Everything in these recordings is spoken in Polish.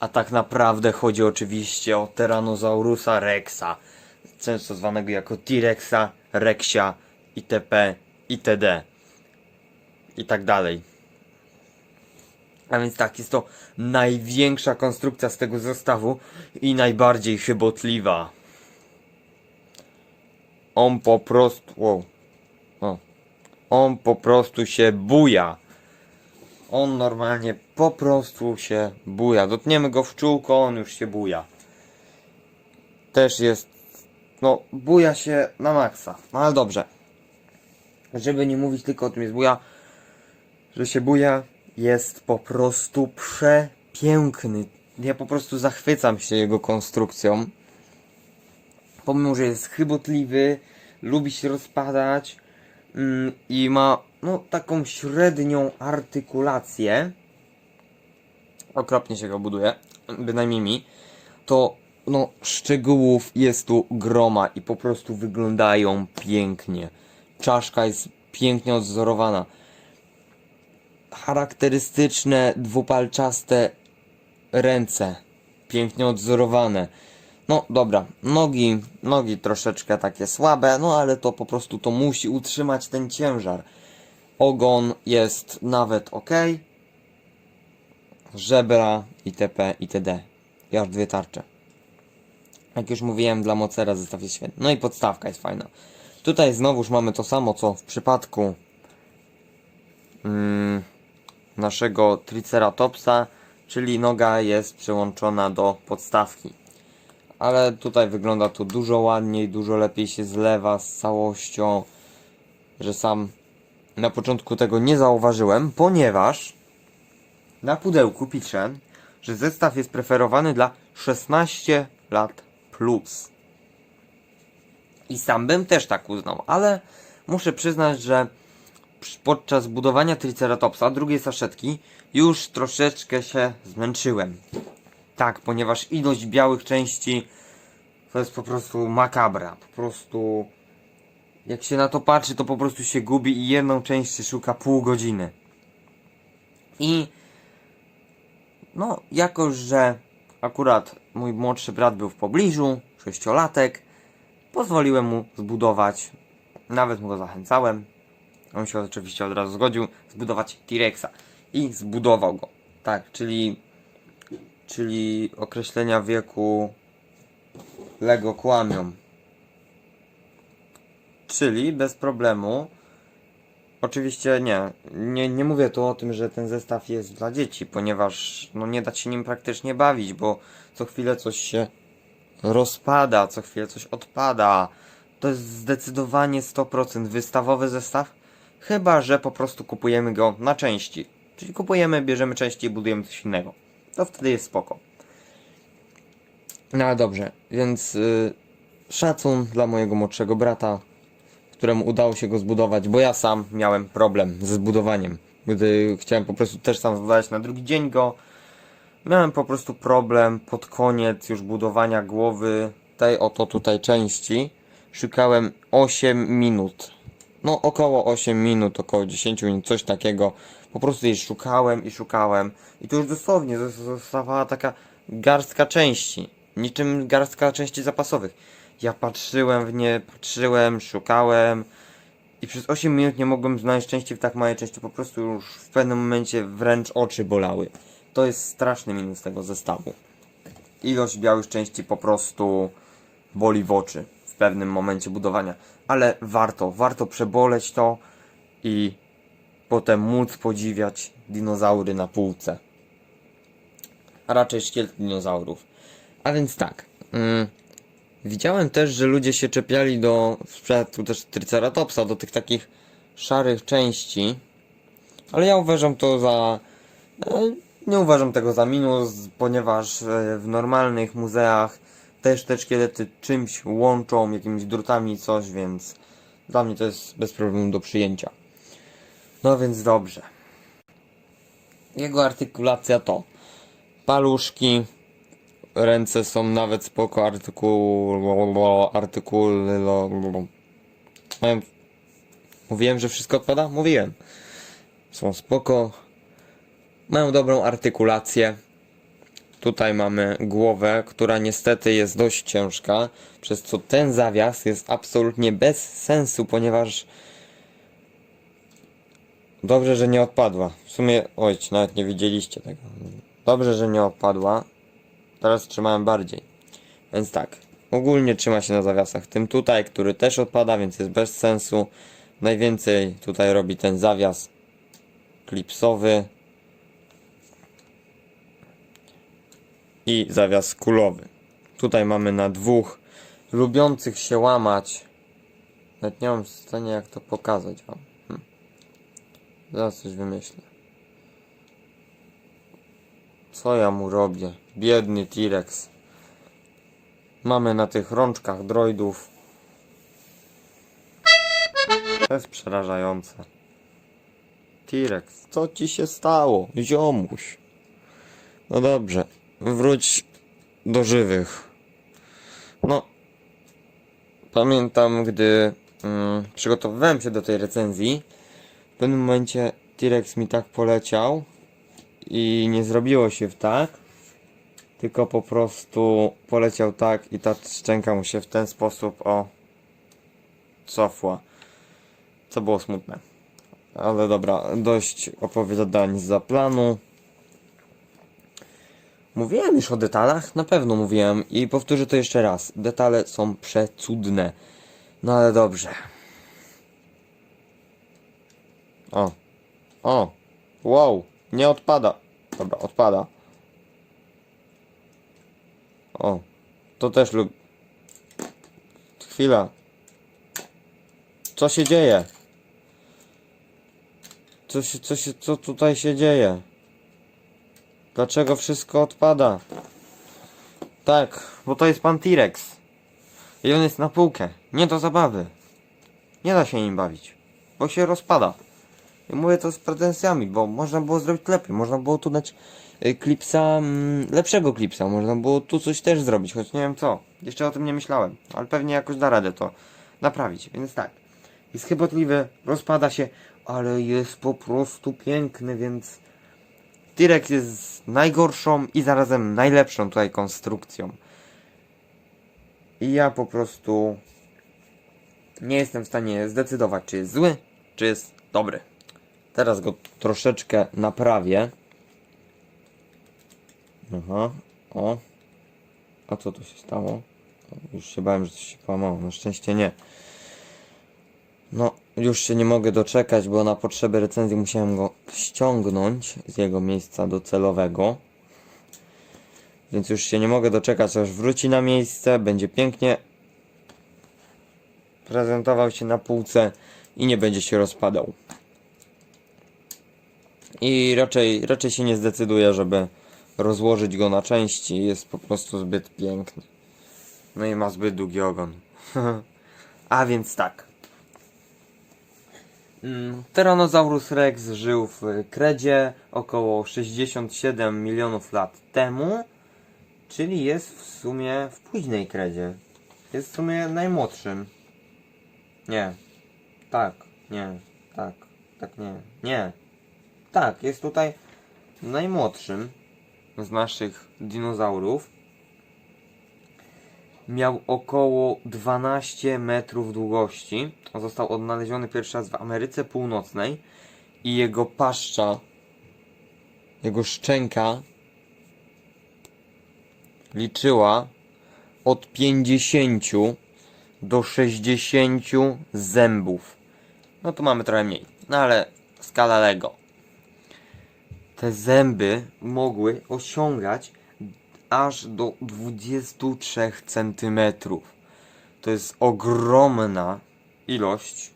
A tak naprawdę chodzi oczywiście o Tyrannosaurusa rexa, często zwanego jako T-rexa, Rexia, itp., itd. i tak dalej. A więc tak, jest to największa konstrukcja z tego zestawu i najbardziej chybotliwa. On po prostu. Wow. O. On po prostu się buja. On normalnie po prostu się buja. Dotkniemy go w czółko, on już się buja. Też jest. No, buja się na maksa. No ale dobrze. Żeby nie mówić tylko o tym jest buja, że się buja, jest po prostu przepiękny. Ja po prostu zachwycam się jego konstrukcją. Pomimo, że jest chybotliwy, lubi się rozpadać mm, i ma no taką średnią artykulację. Okropnie się go buduje, bynajmniej mi. To no szczegółów jest tu groma i po prostu wyglądają pięknie. Czaszka jest pięknie odzorowana charakterystyczne dwupalczaste ręce, pięknie odzorowane. No dobra, nogi, nogi troszeczkę takie słabe, no ale to po prostu to musi utrzymać ten ciężar. Ogon jest nawet ok. Żebra itp. itd. I aż dwie tarcze. Jak już mówiłem, dla mocera zestaw jest świetny. No i podstawka jest fajna. Tutaj znowuż mamy to samo, co w przypadku mm, naszego Triceratopsa, czyli noga jest przyłączona do podstawki. Ale tutaj wygląda to dużo ładniej, dużo lepiej się zlewa z całością, że sam na początku tego nie zauważyłem, ponieważ na pudełku pisze, że zestaw jest preferowany dla 16 lat plus. I sam bym też tak uznał, ale muszę przyznać, że podczas budowania Triceratopsa, drugiej saszetki, już troszeczkę się zmęczyłem. Tak, ponieważ ilość białych części to jest po prostu makabra. Po prostu jak się na to patrzy, to po prostu się gubi i jedną część się szuka pół godziny. I no, jako że akurat mój młodszy brat był w pobliżu, sześciolatek, pozwoliłem mu zbudować, nawet mu go zachęcałem, on się oczywiście od razu zgodził zbudować T-Rexa. I zbudował go. Tak, czyli czyli określenia wieku Lego kłamią. Czyli bez problemu. Oczywiście nie, nie, nie mówię tu o tym, że ten zestaw jest dla dzieci, ponieważ no nie da się nim praktycznie bawić, bo co chwilę coś się rozpada, co chwilę coś odpada. To jest zdecydowanie 100% wystawowy zestaw, chyba że po prostu kupujemy go na części. Czyli kupujemy, bierzemy części i budujemy coś innego. To wtedy jest spoko. No ale dobrze, więc yy, szacun dla mojego młodszego brata, któremu udało się go zbudować, bo ja sam miałem problem ze zbudowaniem. Gdy chciałem po prostu też sam zbudować na drugi dzień go, miałem po prostu problem pod koniec już budowania głowy tej oto tutaj części. Szukałem 8 minut. No około 8 minut, około 10 minut, coś takiego. Po prostu jej szukałem i szukałem. I to już dosłownie zos- zostawała taka garstka części. Niczym garstka części zapasowych. Ja patrzyłem w nie, patrzyłem, szukałem. I przez 8 minut nie mogłem znaleźć części w tak małej części. Po prostu już w pewnym momencie wręcz oczy bolały. To jest straszny minus tego zestawu. Ilość białych części po prostu boli w oczy w pewnym momencie budowania. Ale warto, warto przeboleć to i potem móc podziwiać dinozaury na półce. A raczej szkielety dinozaurów. A więc tak. Mm, widziałem też, że ludzie się czepiali do przypadku też Triceratopsa, do tych takich szarych części. Ale ja uważam to za. e, Nie uważam tego za minus, ponieważ e, w normalnych muzeach też te szkielety czymś łączą, jakimiś drutami coś, więc dla mnie to jest bez problemu do przyjęcia. No więc dobrze. Jego artykulacja to paluszki, ręce są nawet spoko, artykuł, artykuł, mówiłem, że wszystko odpada? Mówiłem. Są spoko, mają dobrą artykulację. Tutaj mamy głowę, która niestety jest dość ciężka, przez co ten zawias jest absolutnie bez sensu, ponieważ dobrze, że nie odpadła. W sumie, oj, nawet nie widzieliście tego. Dobrze, że nie odpadła. Teraz trzymałem bardziej. Więc tak, ogólnie trzyma się na zawiasach. Tym tutaj, który też odpada, więc jest bez sensu. Najwięcej tutaj robi ten zawias klipsowy i zawias kulowy. Tutaj mamy na dwóch lubiących się łamać. Nawet nie mam w stanie jak to pokazać wam. Hm. Zaraz coś wymyślę. Co ja mu robię? Biedny T-Rex. Mamy na tych rączkach droidów. To jest przerażające. T-Rex, co ci się stało? Ziomuś. No dobrze, wróć do żywych. No, pamiętam, gdy mm, przygotowywałem się do tej recenzji, w pewnym momencie T-Rex mi tak poleciał i nie zrobiło się w tak, tylko po prostu poleciał tak i ta szczęka mu się w ten sposób o cofła. Co było smutne. Ale dobra, dość opowiadań za planu. Mówiłem już o detalach? Na pewno mówiłem i powtórzę to jeszcze raz. Detale są przecudne. No ale dobrze. O. O. Wow. Nie odpada. Dobra, odpada. O. To też lub... Chwila. Co się dzieje? Co się, co się, co tutaj się dzieje? Dlaczego wszystko odpada? Tak, bo to jest pan T-Rex. I on jest na półkę, nie do zabawy. Nie da się nim bawić, bo się rozpada. I mówię to z pretensjami, bo można było zrobić lepiej. Można było tu dać klipsa, mm, lepszego klipsa. Można było tu coś też zrobić, choć nie wiem co. Jeszcze o tym nie myślałem, ale pewnie jakoś da radę to naprawić. Więc tak, jest chybotliwy, rozpada się, ale jest po prostu piękny, więc T-Rex jest najgorszą i zarazem najlepszą tutaj konstrukcją. I ja po prostu nie jestem w stanie zdecydować, czy jest zły, czy jest dobry. Teraz go troszeczkę naprawię. Aha, o. A co tu się stało? Już się bałem, że coś się połamało. Na szczęście nie. No, już się nie mogę doczekać, bo na potrzeby recenzji musiałem go ściągnąć z jego miejsca docelowego. Więc już się nie mogę doczekać, aż wróci na miejsce, będzie pięknie prezentował się na półce i nie będzie się rozpadał. I raczej, raczej się nie zdecyduję, żeby rozłożyć go na części. Jest po prostu zbyt piękny. No i ma zbyt długi ogon. A więc tak. Mm, Tyrannosaurus rex żył w Kredzie około 67 milionów lat temu, czyli jest w sumie w późnej Kredzie. Jest w sumie najmłodszym. Nie. Tak, nie, tak, tak nie, nie. Tak, jest tutaj najmłodszym z naszych dinozaurów. Miał około 12 metrów długości. Został odnaleziony pierwszy raz w Ameryce Północnej i jego paszcza, jego szczęka liczyła od 50 do 60 zębów. No tu mamy trochę mniej, no ale skala Lego. Te zęby mogły osiągać aż do 23 cm. To jest ogromna ilość.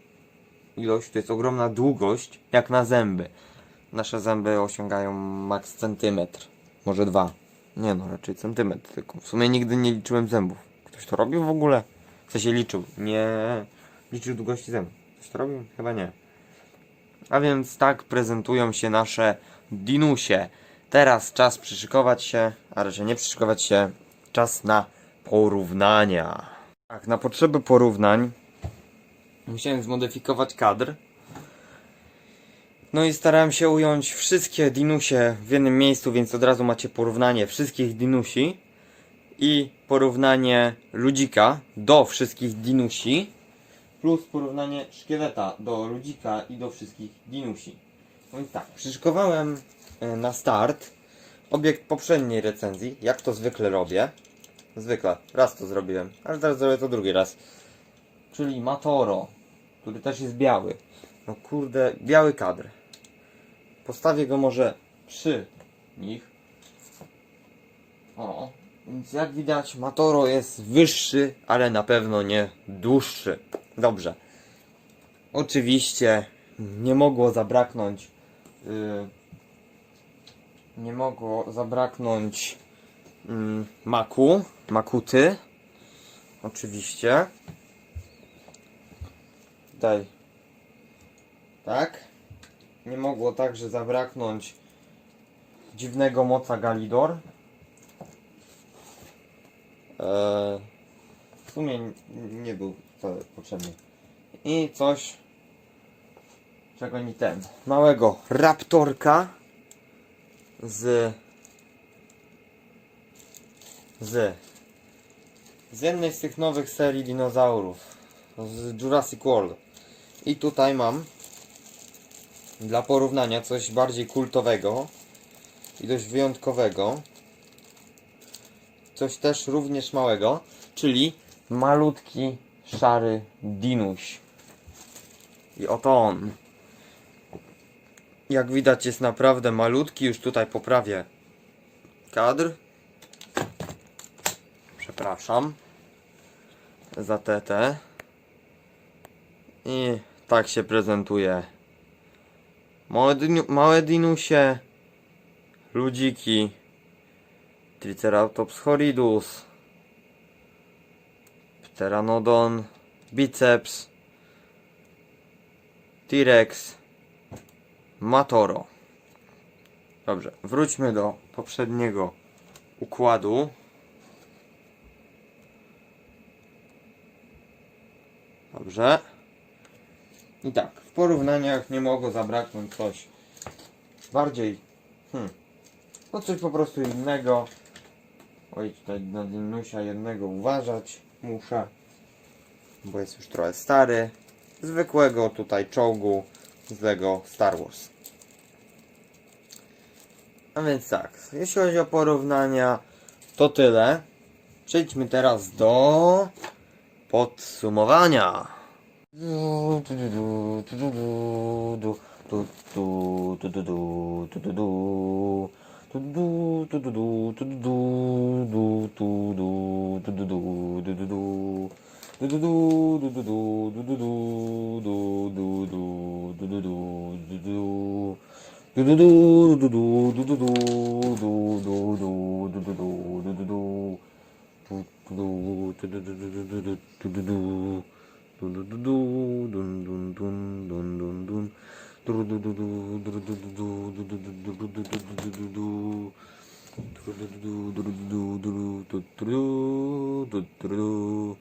Ilość to jest ogromna długość, jak na zęby. Nasze zęby osiągają maks centymetr, może dwa. Nie no, raczej centymetr tylko. W sumie nigdy nie liczyłem zębów. Ktoś to robił w ogóle? W sensie liczył, nie liczył długości zębów. Ktoś to robił? Chyba nie. A więc tak prezentują się nasze dinusie. Teraz czas przyszykować się, a raczej nie przyszykować się, czas na porównania. Tak, na potrzeby porównań musiałem zmodyfikować kadr. No i starałem się ująć wszystkie dinusie w jednym miejscu, więc od razu macie porównanie wszystkich dinusi i porównanie ludzika do wszystkich dinusi plus porównanie szkieleta do ludzika i do wszystkich dinusi. No tak, przyszykowałem e, na start obiekt poprzedniej recenzji, jak to zwykle robię. Zwykle, raz to zrobiłem, ale teraz zrobię to drugi raz. Czyli Matoro, który też jest biały. No kurde, biały kadr. Postawię go może przy nich. O, więc jak widać Matoro jest wyższy, ale na pewno nie dłuższy. Dobrze. Oczywiście nie mogło zabraknąć nie mogło zabraknąć mm, maku, makuty. Oczywiście. Tutaj. Tak. Nie mogło także zabraknąć dziwnego moca Galidor. Eee, w sumie nie był potrzebny. I coś, czego nie ten. Małego raptorka z z z jednej z tych nowych serii dinozaurów z Jurassic World. I tutaj mam dla porównania coś bardziej kultowego i dość wyjątkowego. Coś też również małego czyli malutki szary dinuś. I oto on jak widać jest naprawdę malutki, już tutaj poprawię kadr. Przepraszam za TT. I tak się prezentuje. Małe, dinu, małe dinusie, ludziki, Triceratops horridus, Pteranodon, biceps, T-Rex, Matoro. Dobrze, wróćmy do poprzedniego układu. Dobrze. I tak, w porównaniach nie mogło zabraknąć coś bardziej, hmm, no coś po prostu innego. Oj, tutaj na Dinusia jednego uważać muszę, bo jest już trochę stary. Zwykłego tutaj czołgu z Lego Star Wars. A więc tak, jeśli chodzi o porównania, to tyle. Przejdźmy teraz do podsumowania. 두두두 두두두 두두두 두두두 두두두 두두두 두두두 두두두 두두두 두두두 두두두 두두두 두두두 두두두두두두 두두두 두두두두 둔둔둔둔둔둔 두루두두두 두루두두두 두두두두두두두두 두루두두두두두두두두두두두두두두두두두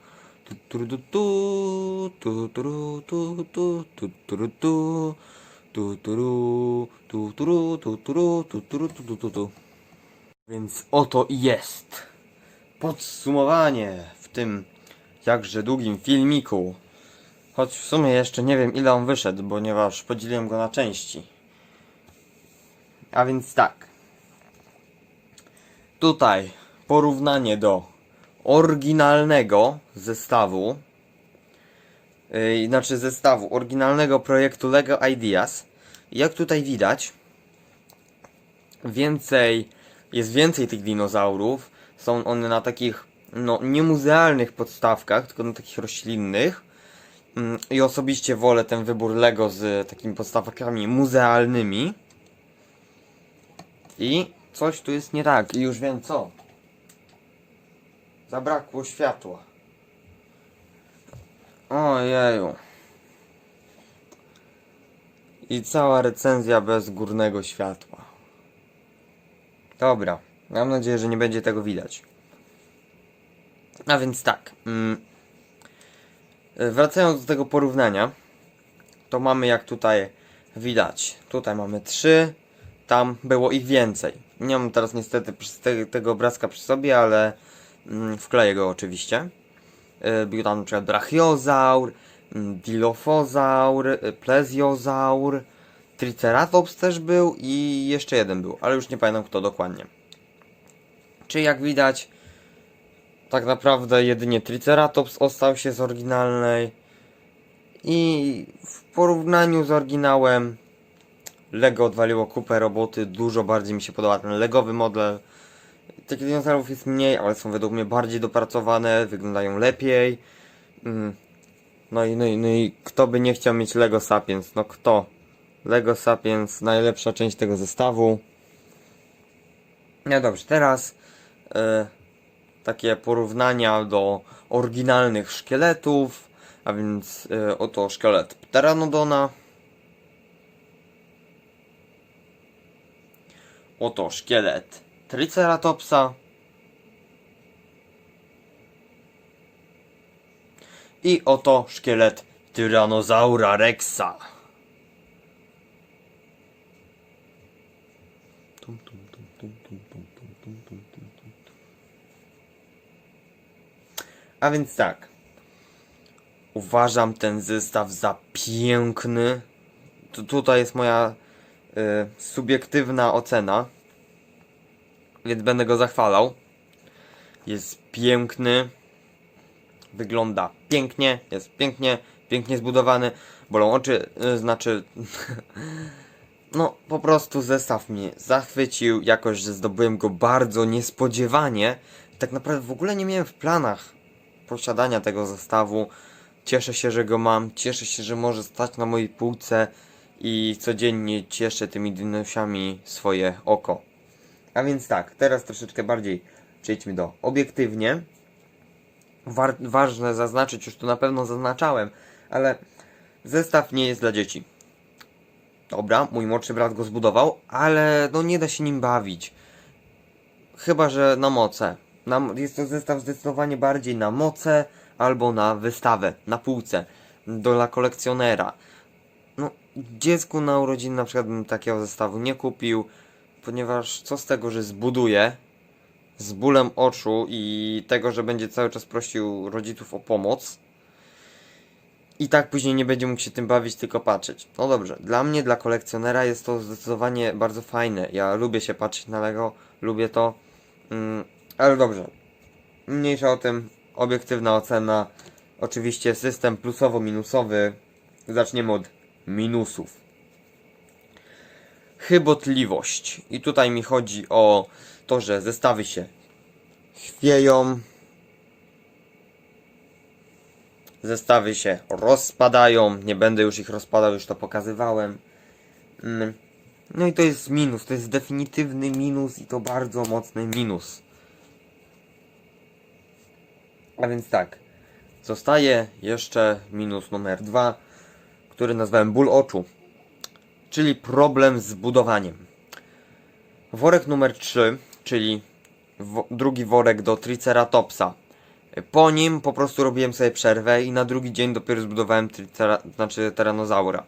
Więc oto jest podsumowanie w tym jakże długim filmiku. Choć w sumie jeszcze nie wiem ile on wyszedł, ponieważ podzieliłem go na części. A więc tak. Tutaj porównanie do oryginalnego zestawu. Yy, znaczy zestawu oryginalnego projektu Lego Ideas. Jak tutaj widać, więcej, jest więcej tych dinozaurów. Są one na takich, no, nie muzealnych podstawkach, tylko na takich roślinnych. Mm, I osobiście wolę ten wybór Lego z takimi podstawkami muzealnymi. I coś tu jest nie tak. I już wiem co. Zabrakło światła. Ojeju. I cała recenzja bez górnego światła. Dobra. Mam nadzieję, że nie będzie tego widać. A więc tak. Mm, wracając do tego porównania, to mamy jak tutaj widać. Tutaj mamy trzy, tam było ich więcej. Nie mam teraz niestety tego obrazka przy sobie, ale wkleję go oczywiście. Y, Był tam przykład brachiozaur, mm, dilophozaur, y, plezjozaur, triceratops też był i jeszcze jeden był, ale już nie pamiętam kto dokładnie. Czy jak widać, tak naprawdę jedynie triceratops ostał się z oryginalnej i w porównaniu z oryginałem Lego odwaliło kupę roboty, dużo bardziej mi się podoba ten legowy model. Tych dinozaurów jest mniej, ale są według mnie bardziej dopracowane, wyglądają lepiej. Mm. No i, no, i, no i kto by nie chciał mieć Lego Sapiens? No kto? Lego Sapiens, najlepsza część tego zestawu. No dobrze, teraz e, takie porównania do oryginalnych szkieletów, a więc e, oto szkielet Pteranodona. Oto szkielet Triceratopsa i oto szkielet Tyranozaura Rexa. A więc tak. Uważam ten zestaw za piękny. T tutaj jest moja y, subiektywna ocena. Więc będę go zachwalał. Jest piękny. Wygląda pięknie. Jest pięknie. Pięknie zbudowany. Bolą oczy. Y, znaczy. No, po prostu zestaw mnie zachwycił. Jakoś, że zdobyłem go bardzo niespodziewanie. Tak naprawdę w ogóle nie miałem w planach posiadania tego zestawu. Cieszę się, że go mam. Cieszę się, że może stać na mojej półce i codziennie cieszę tymi dinosami swoje oko. A więc tak, teraz troszeczkę bardziej przejdźmy do obiektywnie. Ważne zaznaczyć, już to na pewno zaznaczałem, ale zestaw nie jest dla dzieci. Dobra, mój młodszy brat go zbudował, ale no nie da się nim bawić. Chyba, że na moce. Na, jest to zestaw zdecydowanie bardziej na moce albo na wystawę, na półce, dla kolekcjonera. No, dziecku na urodziny na przykład bym takiego zestawu nie kupił, ponieważ co z tego, że zbuduje z bólem oczu i tego, że będzie cały czas prosił rodziców o pomoc i tak później nie będzie mógł się tym bawić, tylko patrzeć. No dobrze, dla mnie, dla kolekcjonera jest to zdecydowanie bardzo fajne. Ja lubię się patrzeć na Lego, lubię to, mm, ale dobrze. Mniejsza o tym, obiektywna ocena. Oczywiście system plusowo-minusowy. Zaczniemy od minusów. Chybotliwość. I tutaj mi chodzi o to, że zestawy się chwieją. Zestawy się rozpadają. Nie będę już ich rozpadał, już to pokazywałem. Mm. No i to jest minus. To jest definitywny minus i to bardzo mocny minus. A więc tak. Zostaje jeszcze minus numer dwa, który nazwałem ból oczu. Czyli problem z budowaniem. Worek numer 3, czyli wo drugi worek do Triceratopsa. Po nim po prostu robiłem sobie przerwę i na drugi dzień dopiero zbudowałem tricera znaczy Tyrannosaura.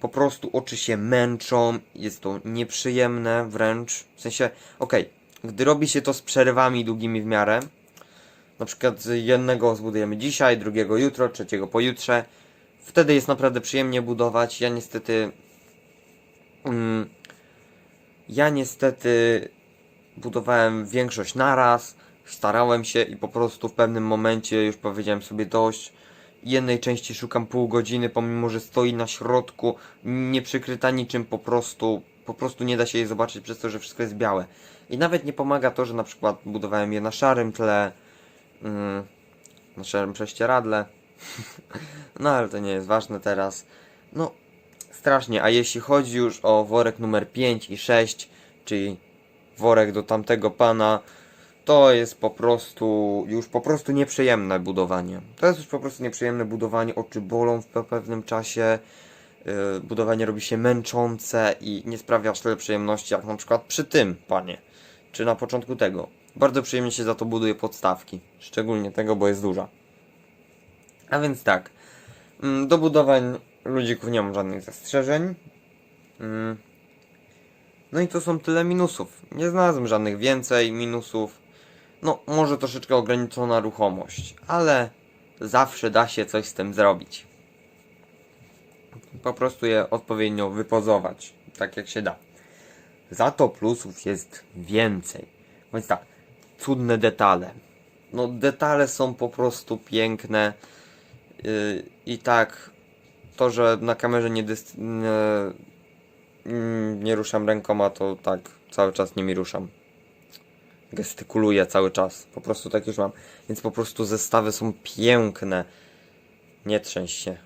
Po prostu oczy się męczą, jest to nieprzyjemne wręcz. W sensie, okej, gdy robi się to z przerwami długimi w miarę, na przykład jednego zbudujemy dzisiaj, drugiego jutro, trzeciego pojutrze, wtedy jest naprawdę przyjemnie budować. Ja niestety ja niestety budowałem większość naraz, starałem się i po prostu w pewnym momencie już powiedziałem sobie dość. Jednej części szukam pół godziny, pomimo że stoi na środku, nie przykryta niczym, po prostu, po prostu nie da się jej zobaczyć przez to, że wszystko jest białe. I nawet nie pomaga to, że na przykład budowałem je na szarym tle, mm, na szarym prześcieradle. no ale to nie jest ważne teraz. No, strasznie. A jeśli chodzi już o worek numer 5 i 6, czyli worek do tamtego pana, to jest po prostu już po prostu nieprzyjemne budowanie. To jest już po prostu nieprzyjemne budowanie, oczy bolą w pe- pewnym czasie. Yy, budowanie robi się męczące i nie sprawia aż tyle przyjemności jak na przykład przy tym panie, czy na początku tego. Bardzo przyjemnie się za to buduje podstawki, szczególnie tego, bo jest duża. A więc tak, mm, do budowań ludzików nie mam żadnych zastrzeżeń. Mm. No i to są tyle minusów. Nie znalazłem żadnych więcej minusów. No, może troszeczkę ograniczona ruchomość, ale zawsze da się coś z tym zrobić. Po prostu je odpowiednio wypozować, tak jak się da. Za to plusów jest więcej. Więc tak, cudne detale. No, detale są po prostu piękne. Yy, I tak, to, że na kamerze nie, dys- nie, mm, nie ruszam rękoma, to tak, cały czas nimi ruszam. Gestykuluję cały czas. Po prostu tak już mam. Więc po prostu zestawy są piękne. Nie trzęś się.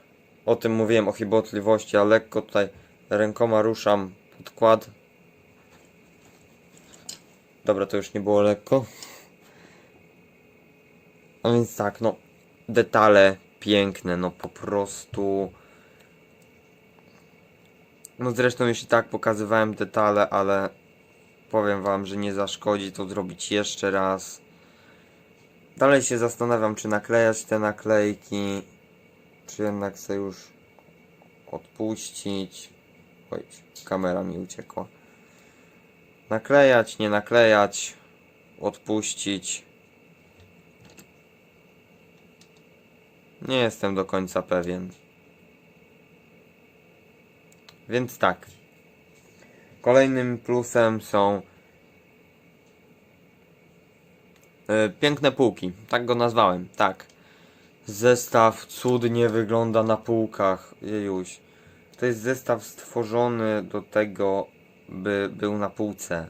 O tym mówiłem, o chybotliwości, a lekko tutaj rękoma ruszam podkład. Dobra, to już nie było lekko. A więc tak, no, detale piękne, no po prostu. No zresztą już i tak pokazywałem detale, ale powiem wam, że nie zaszkodzi to zrobić jeszcze raz. Dalej się zastanawiam, czy naklejać te naklejki, czy jednak sobie już odpuścić. Oj, kamera mi uciekła. Naklejać, nie naklejać, odpuścić. Nie jestem do końca pewien. Więc tak. Kolejnym plusem są e, piękne półki. Tak go nazwałem. Tak. Zestaw cudnie wygląda na półkach. Jejuś. To jest zestaw stworzony do tego, by był na półce.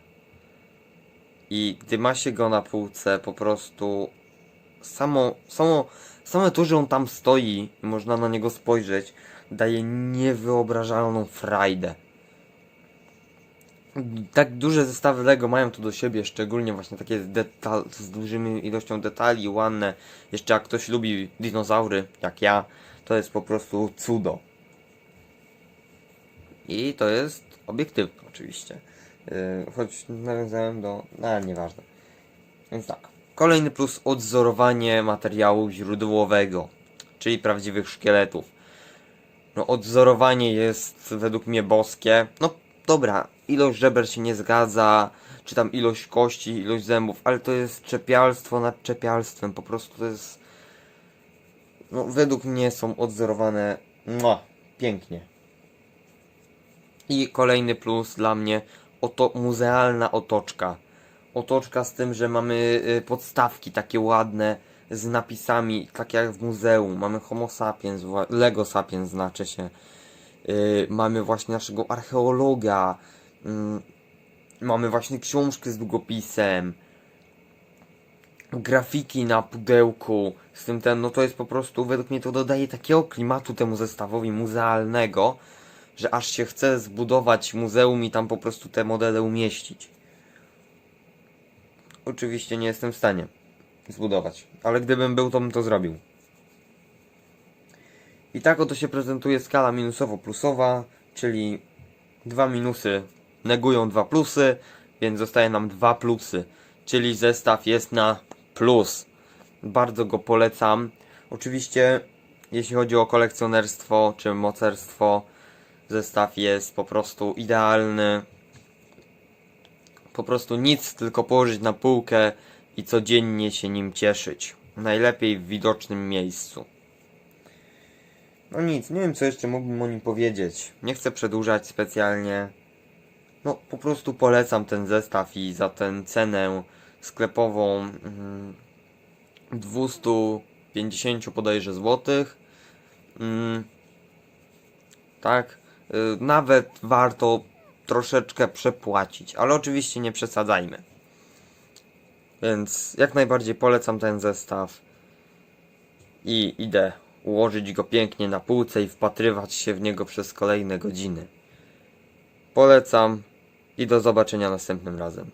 I gdy ma się go na półce, po prostu samo, samo, same to, że on tam stoi można na niego spojrzeć, daje niewyobrażalną frajdę. Tak duże zestawy Lego mają to do siebie, szczególnie właśnie takie detal, z dużym ilością detali, ładne. Jeszcze jak ktoś lubi dinozaury, jak ja, to jest po prostu cudo. I to jest obiektywne oczywiście. Yy, choć nawiązałem do... No ale nieważne. Więc tak. Kolejny plus odzorowanie materiału źródłowego, czyli prawdziwych szkieletów. No odzorowanie jest według mnie boskie. No dobra, ilość żeber się nie zgadza, czy tam ilość kości, ilość zębów, ale to jest czepialstwo nad czepialstwem. Po prostu to jest... No według mnie są odzorowane... Mua, pięknie. I kolejny plus dla mnie, oto muzealna otoczka. Otoczka z tym, że mamy y, podstawki takie ładne z napisami, tak jak w muzeum. Mamy Homo sapiens, Lego sapiens znaczy się. Y, mamy właśnie naszego archeologa. Mm, mamy właśnie książkę z długopisem. Grafiki na pudełku. Z tym ten, no to jest po prostu, według mnie to dodaje takiego klimatu temu zestawowi muzealnego, że aż się chce zbudować muzeum i tam po prostu te modele umieścić. Oczywiście nie jestem w stanie zbudować, ale gdybym był, to bym to zrobił. I tak oto się prezentuje skala minusowo-plusowa, czyli dwa minusy negują dwa plusy, więc zostaje nam dwa plusy, czyli zestaw jest na plus. Bardzo go polecam. Oczywiście, jeśli chodzi o kolekcjonerstwo czy mocerstwo, zestaw jest po prostu idealny. Po prostu nic, tylko położyć na półkę i codziennie się nim cieszyć. Najlepiej w widocznym miejscu. No nic, nie wiem co jeszcze mógłbym o nim powiedzieć. Nie chcę przedłużać specjalnie. No po prostu polecam ten zestaw i za tę cenę sklepową mm, 250 podejrzę złotych. Mm, tak, y, nawet warto troszeczkę przepłacić, ale oczywiście nie przesadzajmy. Więc jak najbardziej polecam ten zestaw i idę ułożyć go pięknie na półce i wpatrywać się w niego przez kolejne godziny. Polecam i do zobaczenia następnym razem.